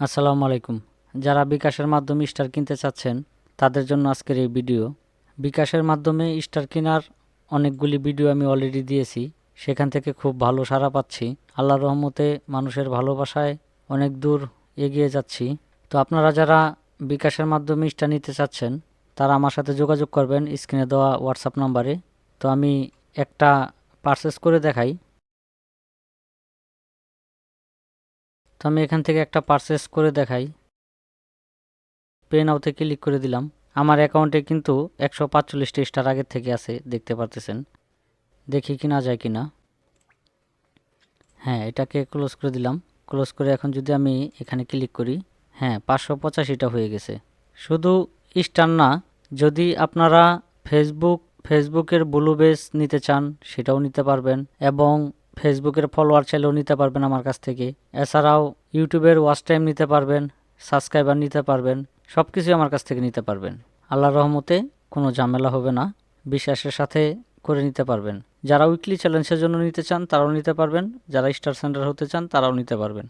আসসালামু আলাইকুম। যারা বিকাশের মাধ্যমে স্টার কিনতে চাচ্ছেন, তাদের জন্য আজকের এই ভিডিও। বিকাশের মাধ্যমে স্টার কেনার অনেকগুলি ভিডিও আমি অলরেডি দিয়েছি। সেখান থেকে খুব ভালো সাড়া পাচ্ছি। আল্লাহর রহমতে মানুষের ভালোবাসায় অনেক দূর এগিয়ে যাচ্ছি। তো আপনারা যারা বিকাশের মাধ্যমে স্টার নিতে চাচ্ছেন, তারা আমার সাথে যোগাযোগ করবেন। স্ক্রিনে দেওয়া হোয়াটসঅ্যাপ নাম্বারে তো আমি একটা পারচেস করে দেখাই। তো আমি এখান থেকে একটা পারচেস করে দেখাই। পে নাওতে ক্লিক করে দিলাম। আমার অ্যাকাউন্টে কিন্তু একশো পাঁচচল্লিশটি স্টার আগের থেকে আছে, দেখতে পারতেছেন। দেখি কি না যায় কি না হ্যাঁ এটাকে ক্লোজ করে দিলাম। ক্লোজ করে এখন যদি আমি এখানে ক্লিক করি হ্যাঁ পাঁচশো পঁচাশিটা হয়ে গেছে। শুধু স্টার না, যদি আপনারা ফেসবুক ফেসবুকের ব্লু বেস নিতে চান, সেটাও নিতে পারবেন। এবং ফেসবুকের ফলোয়ার চাইলেও নিতে পারবেন আমার কাছ থেকে। এছাড়াও ইউটিউবের ওয়াচ টাইম নিতে পারবেন সাবস্ক্রাইবার নিতে পারবেন সব কিছুই আমার কাছ থেকে নিতে পারবেন। আল্লাহর রহমতে কোনো ঝামেলা হবে না, বিশ্বাসের সাথে করে নিতে পারবেন। যারা উইকলি চ্যালেঞ্জের জন্য নিতে চান তারাও নিতে পারবেন, যারা স্টার সেন্টার হতে চান তারাও নিতে পারবেন।